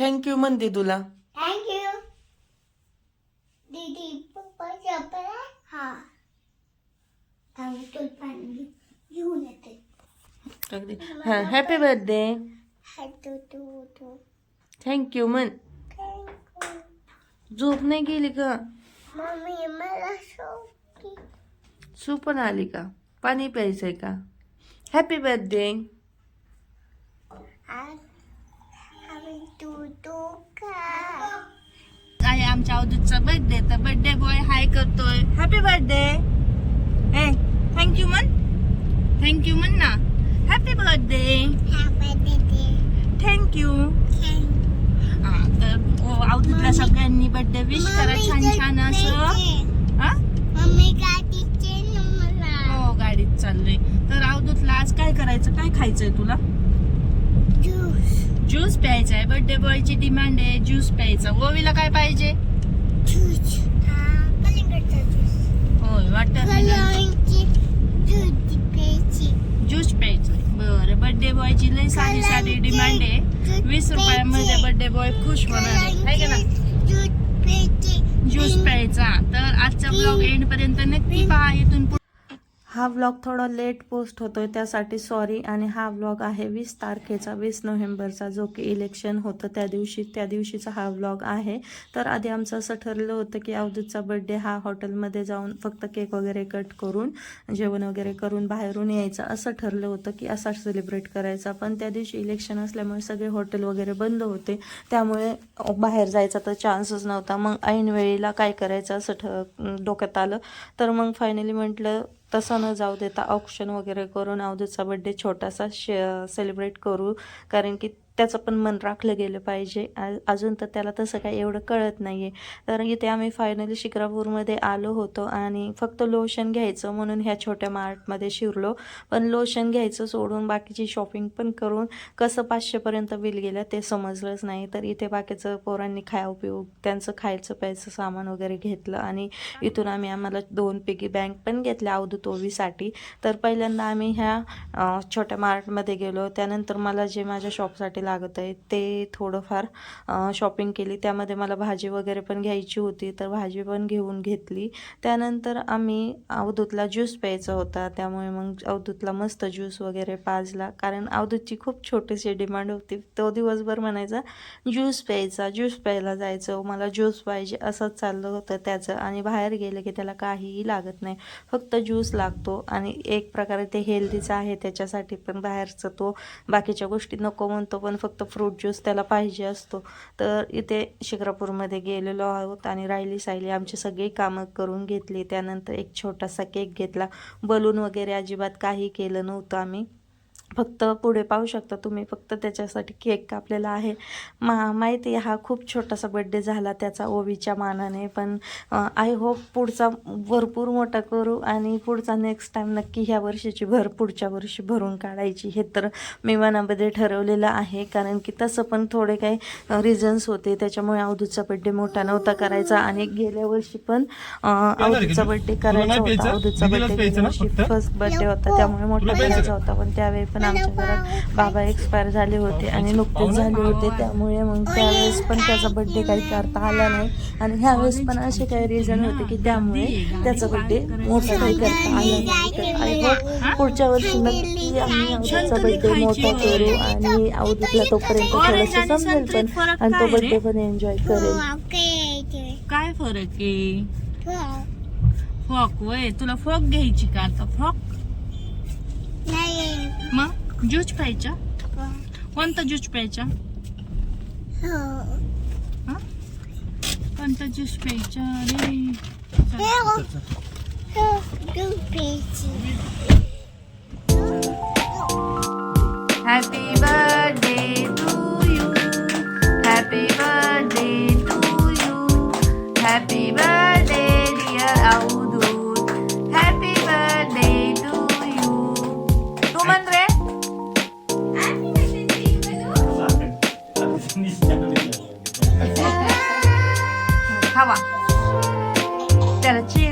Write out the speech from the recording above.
Thank you म्हणते तुला. Thank you दीदी पप्पा चपला हा. थांब तुला पाणी घेऊन येते. हा हॅपी बर्थडे थँक्यू म्हण. थँक्यू झोप नाही गेली का? मम्मी मला सोपी सू पण आली का? पाणी प्यायचंय का? हॅपी बर्थडे आम्ही तू तू का आहे आमच्या अवधूतचा बर्थडे तर बर्थडे बॉय हाय करतोय. हॅपी बर्थडे ए थँक्यू म्हण थँक्यू म्हण ना हॅपी बर्थडे थँक्यू तर ओ, अवधूतला सगळ्यांनी बर्थडे विश करा छान छान असं. हा? हो गाडीत चाललोय. तर अवधूतला आज काय करायचं? काय खायचंय तुला? ज्यूस प्यायचा आहे. बर्थडे बॉयची डिमांड आहे. ज्यूस प्यायचा. ओवीला काय पाहिजे? होय वाटत ज्यूस प्यायची. बरं बर्थडे बॉयची लय साधी साधी डिमांड आहे. वीस रुपयामध्ये बर्थडे बॉय खुश होणार आहे. ना ज्यूस प्यायची. तर आजचा ब्लॉग एंड पर्यंत नक्की पहा. इथून हा व्लॉग थोडा लेट पोस्ट होतोय त्यासाठी सॉरी आणि हा व्लॉग आहे वीस तारखेचा वीस नोव्हेंबरचा जो की इलेक्शन होतं त्या दिवशी. त्या दिवशीचा हा व्लॉग आहे. तर आधी आमचं असं ठरलं होतं की अवधूतचा बड्डे हा हॉटेलमध्ये जाऊन फक्त केक वगैरे कट करून जेवण वगैरे करून बाहेरून यायचं. असं ठरलं होतं की असा सेलिब्रेट करायचा. पण त्या दिवशी इलेक्शन असल्यामुळे सगळे हॉटेल वगैरे बंद होते. त्यामुळे बाहेर जायचा तर चान्सच नव्हता. मग ऐन वेळेला काय करायचं असं ठ डोक्यात आलं. तर मग फायनली म्हटलं तसं न जाऊ देता ऑप्शन वगैरे करून अवधूतचा बड्डे छोटासा शे सेलिब्रेट करू. कारण की त्याचं पण मन राखलं गेलं पाहिजे. अजून तर त्याला तसं काही एवढं कळत नाही आहे तर इथे आम्ही फायनली शिक्रापूरमध्ये आलो होतो आणि फक्त लोशन घ्यायचं म्हणून ह्या छोट्या मार्टमध्ये शिरलो. पण लोशन घ्यायचं सोडून बाकीची शॉपिंग पण करून कसं पाचशेपर्यंत बिल गेलं ते समजलंच नाही. तर इथे बाकीचं पोरांनी खाऊ पिऊ त्यांचं खायचं प्यायचं सामान वगैरे घेतलं आणि इथून आम्ही आम्हाला दोन पिगी बँक पण घेतल्या अवधूत ओवीसाठी तर पहिल्यांदा आम्ही ह्या छोट्या मार्टमध्ये गेलो. त्यानंतर मला जे माझ्या शॉपसाठी लागत आहे. ते थोडंफार शॉपिंग केली. त्यामध्ये मला भाजी वगैरे पण घ्यायची होती तर भाजी पण घेऊन घेतली. त्यानंतर आम्ही अवधूतला ज्यूस प्यायचा होता. त्यामुळे मग अवधूतला मस्त ज्यूस वगैरे पाजला. कारण अवधूतची खूप छोटीशी डिमांड होती. तो दिवसभर म्हणायचा ज्यूस प्यायचा ज्यूस प्यायला जायचं. मला ज्यूस पाहिजे. असंच चाललं होतं त्याचं. आणि बाहेर गेलं की त्याला काहीही लागत नाही. फक्त ज्यूस लागतो. आणि एक प्रकारे ते हेल्दीचं आहे त्याच्यासाठी पण बाहेरचं तो बाकीच्या गोष्टी नको म्हणतो. पण फक्त फ्रूट ज्यूस त्याला पाहिजे असतो. तर इथे शिक्रापूरमध्ये गेलेलो आहोत आणि राहिली सायली आमची सगळी कामं करून घेतली. त्यानंतर एक छोटासा केक घेतला. बलून वगैरे अजिबात काही केलं नव्हतं आम्ही. फक्त पुढे पाहू शकता तुम्ही फक्त त्याच्यासाठी केक कापलेला आहे. मा माहिती हा खूप छोटासा बड्डे झाला त्याचा ओवीच्या मानाने. पण आय होप पुढचा भरपूर मोठा करू आणि पुढचा नेक्स्ट टाईम नक्की ह्या वर्षीची भर पुढच्या वर्षी भरून काढायची. हे तर मी मनामध्ये ठरवलेलं आहे. कारण की तसं पण थोडे काही रिझन्स होते. त्याच्यामुळे अवधूतचा बड्डे मोठा नव्हता करायचा आणि गेल्या वर्षी पण अवधूतचा बड्डे करायचा होता. अवधूतचा बड्डे गेल्या वर्षी फर्स्ट बड्डे होता. त्यामुळे मोठा करायचा होता. पण त्यावेळी पण आमच्या घरात बाबा एक्सपायर झाले होते आणि नुकतेच झाले होते त्यामुळे मग त्यावेळेस पण त्याचा बड्डे काही करता आला नाही. आणि ह्यावेळेस पण असे काही रिझन होते की त्यामुळे त्याचा बड्डे मोठा काही करता आला नाही. तर आय होप पुढच्या वर्षी नक्की आम्ही अवधूतचा बड्डे मोठा करू आणि अवधूतला तोपर्यंत थोडंसं समजेल पण आणि तो बड्डे पण एन्जॉय करेल. काय फरक आहे? फ्रॉक वय तुला फ्रॉक घ्यायची का आता? फ्रॉक नाही. Ma, juice pecha? Quanta juice pecha? Ah? Quanta juice pecha? Eu. Eu. Eu. Eu. Eu. Eu. Eu. 看吧，带了鸡。